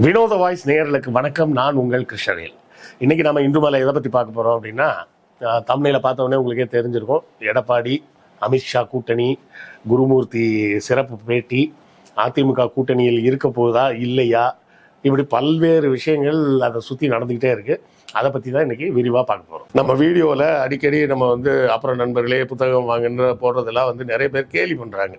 வினோத வாய்ஸ் நேயர்களுக்கு வணக்கம். நான் உங்கள் கிருஷ்ணவேல் இன்னைக்கு நம்ம இந்து மலை எதை பற்றி பார்க்க போகிறோம் அப்படின்னா தமிழில் பார்த்தோன்னே உங்களுக்கே தெரிஞ்சிருக்கும். எடப்பாடி அமித்ஷா கூட்டணி குருமூர்த்தி சிறப்பு பேட்டி அதிமுக கூட்டணியில் இருக்க போகுதா இல்லையா? இப்படி பல்வேறு விஷயங்கள் அதை சுற்றி நடந்துக்கிட்டே இருக்கு. அதை பற்றி தான் இன்னைக்கு விரிவாக பார்க்க போகிறோம் நம்ம வீடியோவில் அடிக்கடி நம்ம வந்து அப்புறம் நண்பர்களே புத்தகம் வாங்குன்ற போடுறதெல்லாம் வந்து நிறைய பேர் கேலி பண்ணுறாங்க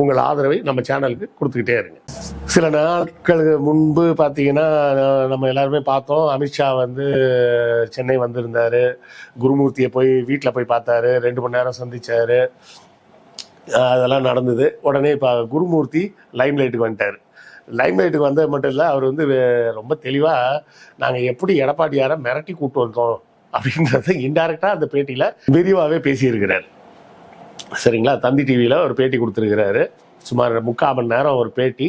உங்கள் ஆதரவை நம்ம சேனலுக்கு கொடுத்துக்கிட்டே இருங்க. சில நாட்களுக்கு முன்பு பார்த்தீங்கன்னா நம்ம எல்லாருமே பார்த்தோம். அமித்ஷா வந்து சென்னை வந்திருந்தார். குருமூர்த்தியை போய் வீட்டில் போய் பார்த்தாரு. ரெண்டு மணி நேரம் சந்தித்தார் அதெல்லாம் நடந்தது. உடனே இப்போ குருமூர்த்தி லைம் லைட்டுக்கு வந்துட்டார். லைம் லைட்டுக்கு வந்தது மட்டும் இல்லை அவர் வந்து ரொம்ப தெளிவாக நாங்கள் எப்படி எடப்பாடியாரை மிரட்டி கூப்பிட்டு வந்தோம்? அப்படின்றத இன்டைரக்டாக அந்த பேட்டியில் விரிவாகவே பேசியிருக்கிறார். சரிங்களா? தந்தி டிவியில் ஒரு பேட்டி கொடுத்துருக்கிறாரு. சுமார் முக்கால் மணி நேரம் ஒரு பேட்டி.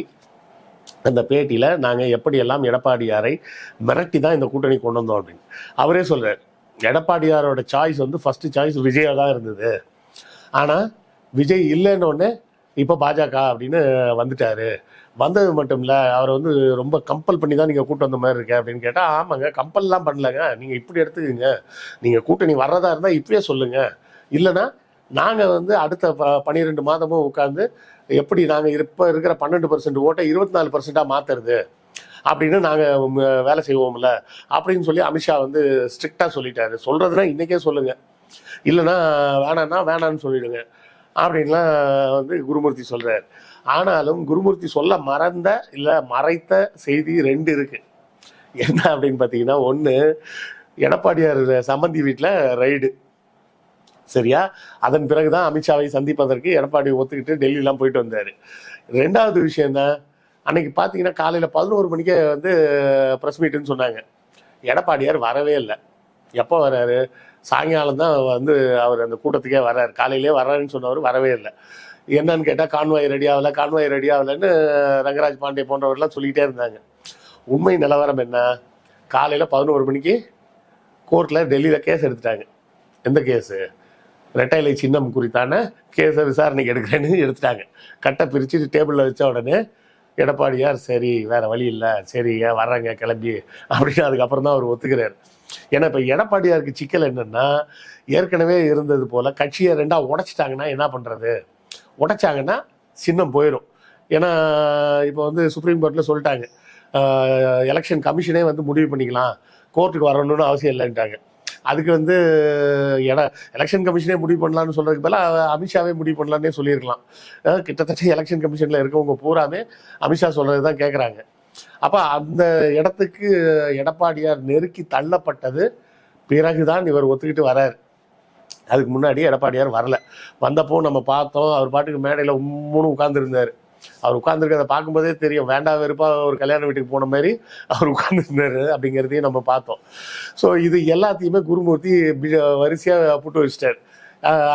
அந்த பேட்டியில் நாங்கள் எப்படியெல்லாம் எடப்பாடியாரை மிரட்டி தான் இந்த கூட்டணி கொண்டு வந்தோம் அப்படின்னு. அவரே சொல்கிறார் எடப்பாடியாரோட சாய்ஸ் வந்து ஃபஸ்ட்டு சாய்ஸ் விஜயா தான் இருந்தது. ஆனால் விஜய் இல்லைன்னு இப்போ பாஜக அப்படின்னு வந்துட்டாரு. வந்தது மட்டும் இல்லை அவரை வந்து ரொம்ப கம்பல் பண்ணி தான் நீங்கள் கூட்டு வந்த மாதிரி இருக்கு அப்படின்னு கேட்டால் ஆமாங்க கம்பல்லாம் பண்ணலங்க. நீங்கள் இப்படி எடுத்துக்கங்க. நீங்கள் கூட்டணி வர்றதா இருந்தால் இப்பயே சொல்லுங்கள் இல்லைன்னா நாங்கள் வந்து அடுத்த ப பன்னிரெண்டு மாதமும் உட்காந்து எப்படி நாங்கள் இப்போ இருக்கிற பன்னெண்டு பர்சன்ட் ஓட்டை இருபத்தி நாலு பர்சன்ட்டாக மாற்றுறது அப்படின்னு நாங்கள் வேலை செய்வோம்ல அப்படின்னு சொல்லி அமித்ஷா வந்து ஸ்ட்ரிக்டாக சொல்லிட்டாரு. சொல்கிறதுனா இன்றைக்கே சொல்லுங்கள் இல்லைன்னா வேணான்னா வேணான்னு சொல்லிடுங்க. அப்படின்லாம் வந்து குருமூர்த்தி சொல்கிறார் ஆனாலும் குருமூர்த்தி சொல்ல மறந்த இல்லை மறைத்த செய்தி ரெண்டு இருக்குது என்ன அப்படின்னு பார்த்தீங்கன்னா ஒன்று எடப்பாடியார் சம்பந்தி வீட்டில் ரைடு சரியா? அதன் பிறகுதான் அமித்ஷாவை சந்திப்பதற்கு எடப்பாடி ஒத்துக்கிட்டு டெல்லியெலாம் போயிட்டு வந்தார். ரெண்டாவது விஷயம் தான் அன்னைக்கு பார்த்தீங்கன்னா காலையில் பதினோரு மணிக்கே வந்து ப்ரெஸ் மீட்டுன்னு சொன்னாங்க. எடப்பாடியார் வரவே இல்லை. எப்போ வர்றாரு சாயங்காலம் தான் வந்து அவர் அந்த கூட்டத்துக்கே வர்றாரு காலையிலே வர்றாருன்னு சொன்னவர் வரவே இல்லை. என்னன்னு கேட்டால் கான்வாய் ரெடி ஆகலை கான்வாய் ரெடி ஆகலைன்னு ரங்கராஜ் பாண்டே போன்றவர்லாம் சொல்லிக்கிட்டே இருந்தாங்க. உண்மை நிலவரம் என்ன? காலையில் பதினோரு மணிக்கு கோர்ட்டில் டெல்லியில் கேஸ் எடுத்துட்டாங்க. எந்த கேஸு ரெட்டைலை சின்னம் குறித்தான கேஸை விசாரணைக்கு எடுக்கிறேன்னு எடுத்துட்டாங்க. கட்டை பிரித்து டேபிளில் வச்ச உடனே எடப்பாடியார் சரி வேற வழி இல்லை. சரிங்க வர்றாங்க கிளம்பி. அப்படின்னு அதுக்கப்புறம் தான் அவர் ஒத்துக்கிறார். ஏன்னா இப்போ எடப்பாடியாருக்கு சிக்கல் என்னென்னா ஏற்கனவே இருந்தது போல் கட்சியை ரெண்டாக உடைச்சிட்டாங்கன்னா என்ன பண்ணுறது உடைச்சாங்கன்னா சின்னம் போயிடும் ஏன்னா இப்போ வந்து சுப்ரீம் கோர்ட்டில் சொல்லிட்டாங்க எலெக்ஷன் கமிஷனே வந்து முடிவு பண்ணிக்கலாம். கோர்ட்டுக்கு வரணும்னு அவசியம் இல்லைன்ட்டாங்க. அதுக்கு வந்து எட எலெக்ஷன் கமிஷனே முடிவு பண்ணலாம்னு சொல்றதுக்கு பதிலாக அமித்ஷாவே முடிவு பண்ணலான்னே சொல்லியிருக்கலாம். கிட்டத்தட்ட எலெக்ஷன் கமிஷனில் இருக்கவங்க பூராமே அமித்ஷா சொல்றது தான் கேட்குறாங்க அப்போ அந்த இடத்துக்கு எடப்பாடியார் நெருக்கி தள்ளப்பட்டது பிறகுதான் இவர் ஒத்துக்கிட்டு வரார். அதுக்கு முன்னாடி எடப்பாடியார் வரல. வந்தப்போ நம்ம பார்த்தோம் அவர் பாட்டுக்கு மேடையில் உம்முன்னு உட்காந்துருந்தார் அவர் உட்கார்ந்துருக்கிறத பார்க்கும்போதே தெரியும். வேண்டாம் வெறுப்பா ஒரு கல்யாண வீட்டுக்கு போன மாதிரி அவர் உட்காந்துருந்தாரு அப்படிங்கிறதையும் நம்ம பார்த்தோம். ஸோ இது எல்லாத்தையுமே குருமூர்த்தி வரிசையாக வரிசையா புட்டு வச்சிட்டார்.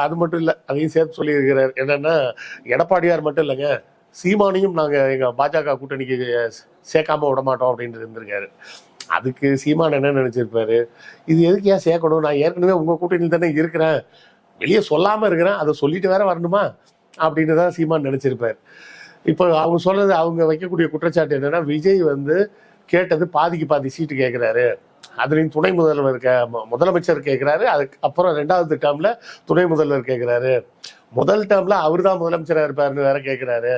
அது மட்டும் இல்லை அதையும் சேர்த்து சொல்லியிருக்கிறார். என்னன்னா எடப்பாடியார் மட்டும் இல்லைங்க சீமானையும் நாங்கள் எங்கள் பாஜக கூட்டணிக்கு சேர்க்காம விட மாட்டோம் அப்படின்னு இருந்திருக்காரு. அதுக்கு சீமான் என்ன நினச்சிருப்பாரு? இது எதுக்கு ஏன் சேர்க்கணும்? நான் ஏற்கனவே உங்கள் கூட்டணியில் தானே இருக்கிறேன். வெளியே சொல்லாமல் இருக்கிறேன். அதை சொல்லிட்டு வேற வரணுமா? அப்படின்னு தான் சீமான் நினச்சிருப்பார். இப்போ அவங்க சொல்றது அவங்க வைக்கக்கூடிய குற்றச்சாட்டு என்னன்னா விஜய் வந்து கேட்டது பாதிக்கு பாதி சீட்டு கேட்குறாரு அதுலேயும் துணை முதல்வர் கே முதலமைச்சர் கேட்குறாரு அதுக்கு அப்புறம் ரெண்டாவது டேர்மில் துணை முதல்வர் கேட்குறாரு முதல் டேர்மில் அவர் தான் முதலமைச்சராக இருப்பாருன்னு வேற கேட்குறாரு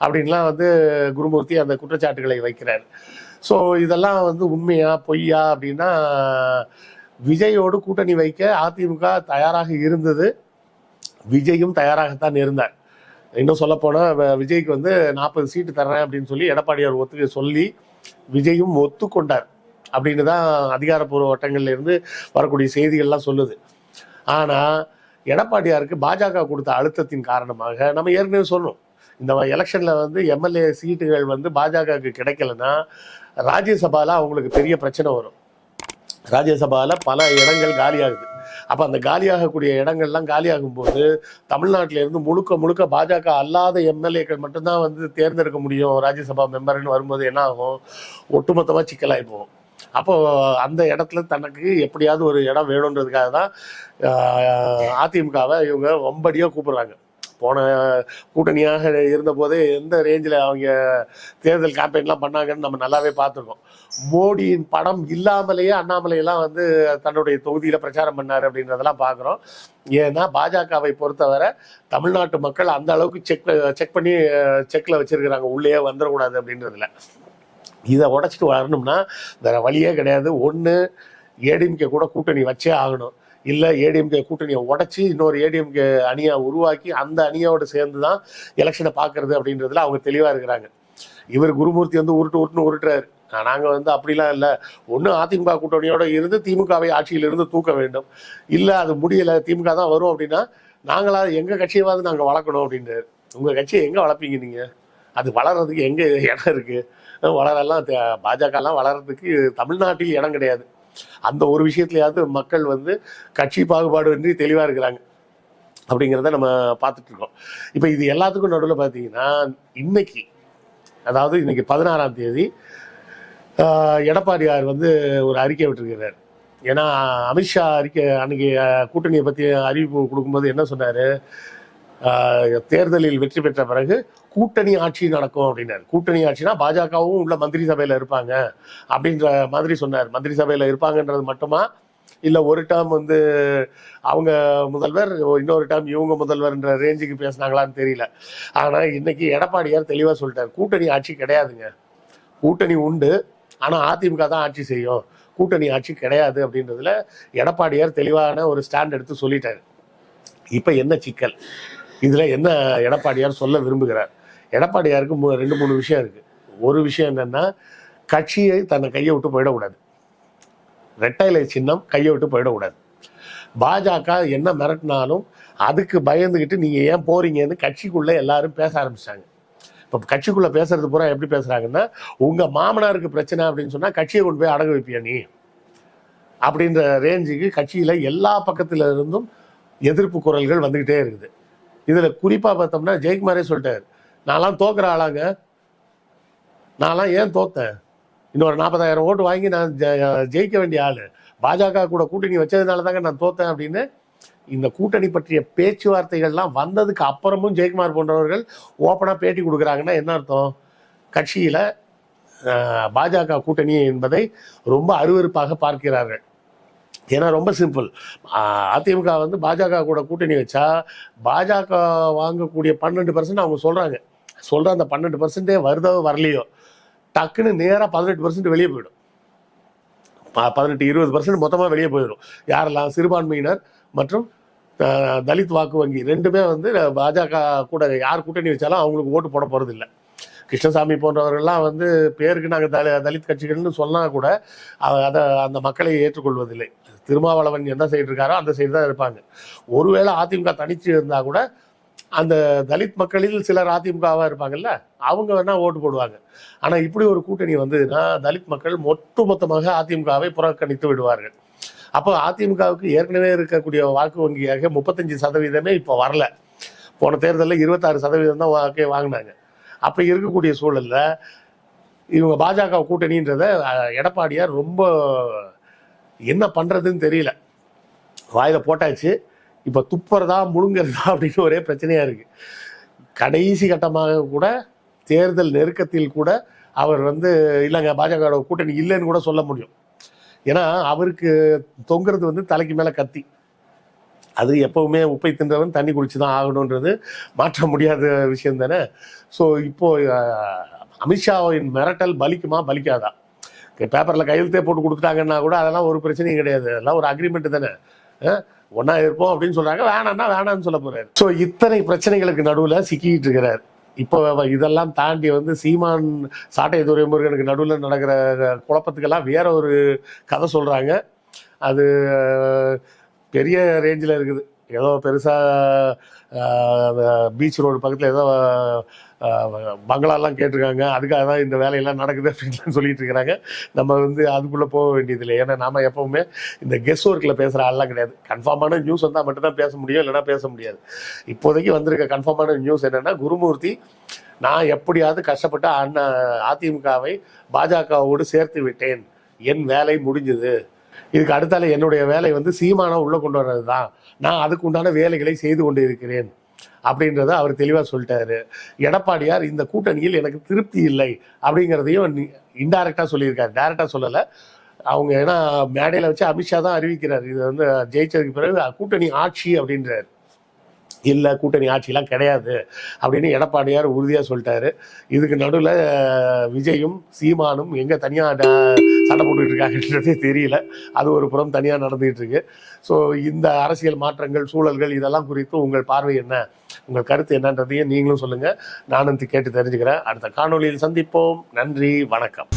அப்படின்லாம் வந்து குருமூர்த்தி அந்த குற்றச்சாட்டுகளை வைக்கிறார். ஸோ இதெல்லாம் வந்து உண்மையா பொய்யா அப்படின்னா விஜயோடு கூட்டணி வைக்க அதிமுக தயாராக இருந்தது. விஜயும் தயாராகத்தான் இருந்தார். இன்னும் சொல்ல விஜய்க்கு வந்து நாற்பது சீட்டு தர்றேன் அப்படின்னு சொல்லி எடப்பாடியார் ஒத்துக்க சொல்லி விஜயும் ஒத்துக்கொண்டார் அப்படின்னு தான் அதிகாரப்பூர்வ வட்டங்கள்ல இருந்து வரக்கூடிய செய்திகள்லாம் சொல்லுது. ஆனா எடப்பாடியாருக்கு பாஜக கொடுத்த அழுத்தத்தின் காரணமாக நம்ம ஏற்கனவே சொன்னோம். இந்த எலெக்ஷன்ல வந்து எம்எல்ஏ சீட்டுகள் வந்து பாஜகவுக்கு கிடைக்கலன்னா ராஜ்யசபால அவங்களுக்கு பெரிய பிரச்சனை வரும். ராஜ்யசபால பல இடங்கள் காலியாகுது. அப்போ அந்த காலியாகக்கூடிய இடங்கள்லாம் காலியாகும் போது தமிழ்நாட்டில இருந்து முழுக்க முழுக்க பாஜக அல்லாத எம்எல்ஏக்கள் மட்டும்தான் வந்து தேர்ந்தெடுக்க முடியும். ராஜ்யசபா மெம்பர்னு வரும்போது என்ன ஆகும்? ஒட்டுமொத்தமாக சிக்கலாகி போகும். அப்போ அந்த இடத்துல தனக்கு எப்படியாவது ஒரு இடம் வேணுன்றதுக்காக தான் அதிமுகவை இவங்க ஒம்படியாக கூப்பிடுறாங்க. போன கூட்டணியாக இருந்தபோதே எந்த ரேஞ்சில் அவங்க தேர்தல் கேம்பெயின்லாம் பண்ணாங்கன்னு நம்ம நல்லாவே பார்த்துருக்கோம். மோடியின் படம் இல்லாமலேயே அண்ணாமலையெல்லாம் வந்து தன்னுடைய தொகுதியில் பிரச்சாரம் பண்ணார் அப்படின்றதெல்லாம் பார்க்குறோம். ஏன்னா பாஜகவை பொறுத்தவரை தமிழ்நாட்டு மக்கள் அந்த அளவுக்கு செக் செக் பண்ணி செக்கில் வச்சிருக்கிறாங்க. உள்ளே வந்துடக்கூடாது அப்படின்றதுல. இதை உடச்சிட்டு வரணும்னா வேற வழியே கிடையாது. ஒன்று ஏடிஎம்கே கூட கூட்டணி வச்சே ஆகணும். இல்லை ஏடிஎம்கே கூட்டணியை உடச்சி இன்னொரு ஏடிஎம்கே அணியை உருவாக்கி அந்த அணியோடு சேர்ந்து தான் எலெக்ஷனை பார்க்கறது அப்படின்றதுல அவங்க தெளிவாக இருக்கிறாங்க. இவர் குருமூர்த்தி வந்து உருட்டு உருட்டுன்னு உருட்டுறாரு. நாங்கள் வந்து அப்படிலாம் இல்லை. ஒன்று அதிமுக கூட்டணியோட இருந்து திமுகவை ஆட்சியிலிருந்து தூக்க வேண்டும். இல்லை அது முடியலை திமுக தான் வரும் அப்படின்னா நாங்களாக எங்கள் கட்சியவாவது நாங்கள் வளர்க்கணும் அப்படின்றாரு. உங்கள் கட்சியை எங்கே வளர்ப்பீங்க நீங்கள் அது வளர்றதுக்கு எங்கே இடம் இருக்குது வளரெல்லாம் பாஜகலாம் வளர்றதுக்கு தமிழ்நாட்டில் இடம் கிடையாது. அந்த ஒரு விஷயத்துலயாவது மக்கள் வந்து கட்சி பாகுபாடு இன்றி தெளிவாக இருக்கிறாங்க. அப்படிங்கிறத நம்ம பார்த்துட்டு இருக்கோம். இப்போ இது எல்லாத்துக்கும் நடுவில் பார்த்தீங்கன்னா இன்னைக்கு அதாவது இன்னைக்கு பதினாறாம் தேதி ஆஹ், எடப்பாடியார் வந்து ஒரு அறிக்கை விட்டுருக்கிறார். ஏன்னா அமித்ஷா அறிக்கை அன்னைக்கு கூட்டணியை பற்றி அறிவிப்பு கொடுக்கும்போது என்ன சொன்னார்? தேர்தலில் வெற்றி பெற்ற பிறகு கூட்டணி ஆட்சி நடக்கும் அப்படின்னாரு. கூட்டணி ஆட்சினா பாஜகவும் உள்ள மந்திரி சபையில் இருப்பாங்க அப்படின்ற மாதிரி சொன்னார். மந்திரி சபையில் இருப்பாங்கன்றது மட்டுமா? இல்லை ஒரு டேர்ம் வந்து அவங்க முதல்வர் இன்னொரு டேர்ம் இவங்க முதல்வர்ன்ற ரேஞ்சுக்கு பேசுனாங்களான்னு தெரியல. ஆனால் இன்னைக்கு எடப்பாடியார் தெளிவாக சொல்லிட்டார். கூட்டணி ஆட்சி கிடையாதுங்க. கூட்டணி உண்டு. ஆனால் அதிமுக தான் ஆட்சி செய்யும். கூட்டணி ஆட்சி கிடையாது அப்படின்றதுல எடப்பாடியார் தெளிவான ஒரு ஸ்டாண்ட் எடுத்து சொல்லிட்டாரு. இப்போ என்ன சிக்கல்? இதில் என்ன எடப்பாடியார் சொல்ல விரும்புகிறார்? எடப்பாடியாருக்கு மூ- ரெண்டு மூணு விஷயம் இருக்கு. ஒரு விஷயம் என்னன்னா கட்சியை தன்னை கையை விட்டு போயிடக்கூடாது. ரெட்டைலை சின்னம் கையை விட்டு போயிடக்கூடாது. பாஜக என்ன மிரட்டினாலும் அதுக்கு பயந்துக்கிட்டு நீங்கள் ஏன் போறீங்கன்னு கட்சிக்குள்ளே எல்லாரும் பேச ஆரம்பிச்சாங்க. இப்போ கட்சிக்குள்ளே பேசுறது பூரா எப்படி பேசுகிறாங்கன்னா உங்கள் மாமனாருக்கு பிரச்சனை அப்படின்னு சொன்னால் கட்சியை கொண்டு போய் அடகு வைப்பியா நீ? அப்படின்ற ரேஞ்சுக்கு கட்சியில் எல்லா பக்கத்துல இருந்தும் எதிர்ப்பு குரல்கள் வந்துக்கிட்டே இருக்குது. இதில் குறிப்பாக பார்த்தோம்னா ஜெயக்குமாரே சொல்லிட்டார். நான்லாம் தோக்குற ஆளாங்க. நான்லாம் ஏன் தோத்தேன்? இன்னொரு நாற்பதாயிரம் ஓட்டு வாங்கி நான் ஜெ- ஜெயிக்க வேண்டிய ஆள். பாஜக கூட கூட்டணி வச்சதுனால தாங்க நான் தோத்தேன் அப்படின்னு இந்த கூட்டணி பற்றிய பேச்சுவார்த்தைகள்லாம் வந்ததுக்கு அப்புறமும் ஜெயக்குமார் போன்றவர்கள் ஓப்பனாக பேட்டி கொடுக்குறாங்கன்னா என்ன அர்த்தம்? கட்சியில் பாஜக கூட்டணி என்பதை ரொம்ப அருவறுப்பாக பார்க்கிறார்கள். ஏன்னா ரொம்ப சிம்பிள். அதிமுக வந்து பாஜக கூட கூட்டணி வச்சா பாஜக வாங்கக்கூடிய பன்னெண்டு பர்சன்ட் அவங்க சொல்கிறாங்க சொல்கிற அந்த பன்னெண்டு பர்சன்டே வருதோ வரலையோ டக்குன்னு நேராக பதினெட்டு பர்சன்ட் வெளியே போயிடும். ப- பதினெட்டு இருபது பர்சன்ட் மொத்தமாக வெளியே போயிடும். யாரெல்லாம் சிறுபான்மையினர் மற்றும் தலித் வாக்கு வங்கி ரெண்டுமே வந்து பாஜக கூட யார் கூட்டணி வச்சாலும் அவங்களுக்கு ஓட்டு போட போறது கிருஷ்ணசாமி போன்றவர்கள்லாம் வந்து பேருக்கு நாங்கள் தலி தலித் கட்சிகள்னு சொன்னால் கூட அதை அந்த மக்களை ஏற்றுக்கொள்வதில்லை. திருமாவளவன் எந்த சைடு இருக்காரோ அந்த சைடு தான் இருப்பாங்க. ஒருவேளை அதிமுக தனிச்சு இருந்தா கூட அந்த தலித் மக்களில் சிலர் அதிமுகவா இருப்பாங்கல்ல அவங்க வேணா ஓட்டு போடுவாங்க. ஆனா இப்படி ஒரு கூட்டணி வந்ததுன்னா தலித் மக்கள் ஒட்டுமொத்தமாக அதிமுகவை புறக்கணித்து விடுவார்கள். அப்போ அதிமுகவுக்கு ஏற்கனவே இருக்கக்கூடிய வாக்கு வங்கியாக முப்பத்தஞ்சு சதவீதமே இப்போ வரல. போன தேர்தலில் இருபத்தாறு சதவீதம் தான் வாக்கே வாங்கினாங்க. அப்போ இருக்கக்கூடிய சூழலில் இவங்க பாஜக கூட்டணின்றத எடப்பாடியார் ரொம்ப என்ன பண்ணுறதுன்னு தெரியல. வாயில் போட்டாச்சு. இப்போ துப்புறதா முழுங்குறதா அப்படின்னு ஒரே பிரச்சனையாக இருக்குது கடைசி கட்டமாக கூட தேர்தல் நெருக்கத்தில் கூட அவர் வந்து இல்லைங்க பாஜக கூட்டணி இல்லைன்னு கூட சொல்ல முடியும். ஏன்னா அவருக்கு தொங்குறது வந்து தலைக்கு மேலே கத்தி. அது எப்பவுமே உப்பை தின்றவன் தண்ணி குடிச்சு தான் ஆகணுன்றது மாற்ற முடியாத விஷயம் தானே? ஸோ இப்போ அமித்ஷாவின் மிரட்டல் பலிக்குமா? பலிக்காதா? பேப்பரில் கையெழுத்தே போட்டு கொடுத்துட்டாங்கன்னா கூட அதெல்லாம் ஒரு பிரச்சனையும் கிடையாது. அதெல்லாம் ஒரு அக்ரிமெண்ட் தானே. ஒன்றா இருப்போம் அப்படின்னு சொல்கிறாங்க வேணாம்னா வேணாம்னு சொல்ல போகிறார் ஸோ இத்தனை பிரச்சனைகளுக்கு நடுவில் சிக்கிட்டு இருக்கிறார். இப்போ இதெல்லாம் தாண்டி வந்து சீமான் சாட்டை துரைமுருகனுக்கு நடுவில் நடக்கிற குழப்பத்துக்கெல்லாம் வேற ஒரு கதை சொல்கிறாங்க அது பெரிய ரேஞ்சில் இருக்குது. ஏதோ பெருசாக பீச் ரோடு பக்கத்தில் ஏதோ பங்களாலாம் கேட்டிருக்காங்க. அதுக்காக தான் இந்த வேலையெல்லாம் நடக்குது அப்படின்னு சொல்லிட்டு இருக்கிறாங்க. நம்ம வந்து அதுக்குள்ளே போக வேண்டியதில்லை. ஏன்னா நாம் எப்போவுமே இந்த கெஸ் ஒர்க்கில் பேசுகிற ஆள்லாம் கிடையாது. கன்ஃபார்மான நியூஸ் வந்தால் மட்டும்தான் பேச முடியும் இல்லைன்னா பேச முடியாது. இப்போதைக்கு வந்திருக்க கன்ஃபார்மான நியூஸ் என்னென்னா குருமூர்த்தி நான் எப்படியாவது கஷ்டப்பட்டு அண்ணா அதிமுகவை பாஜகவோடு சேர்த்து விட்டேன். என் வேலை முடிஞ்சது. இதுக்கு அடுத்தால என்னுடைய வேலை வந்து சீமானம் உள்ள கொண்டு வர்றது தான் நான் அதுக்கு உண்டான வேலைகளை செய்து கொண்டு இருக்கிறேன் அப்படின்றத அவர் தெளிவாக சொல்லிட்டாரு. எடப்பாடியார் இந்த கூட்டணியில் எனக்கு திருப்தி இல்லை அப்படிங்கிறதையும் இன்டைரக்டாக சொல்லியிருக்காரு. டைரக்டாக சொல்லலை. அவங்க ஏன்னா மேடையில் வச்சு அமித்ஷா தான் அறிவிக்கிறார். இது வந்து ஜெயிச்சதுக்கு பிறகு கூட்டணி ஆட்சி அப்படின்றார். இல்லை கூட்டணி ஆட்சியெலாம் கிடையாது அப்படின்னு எடப்பாடியார் உறுதியாக சொல்லிட்டாரு. இதுக்கு நடுவில் விஜயும் சீமானும் எங்கே தனியாக சண்டை போட்டுட்டு இருக்காங்கன்றதே தெரியல. அது ஒரு புறம் தனியாக நடந்துகிட்டு இருக்கு. ஸோ இந்த அரசியல் மாற்றங்கள் சூழல்கள் இதெல்லாம் குறித்து உங்கள் பார்வை என்ன? உங்கள் கருத்து என்னன்றதையும் நீங்களும் சொல்லுங்கள் நானும் கேட்டு தெரிஞ்சுக்கிறேன். அடுத்த காணொளியில் சந்திப்போம். நன்றி வணக்கம்.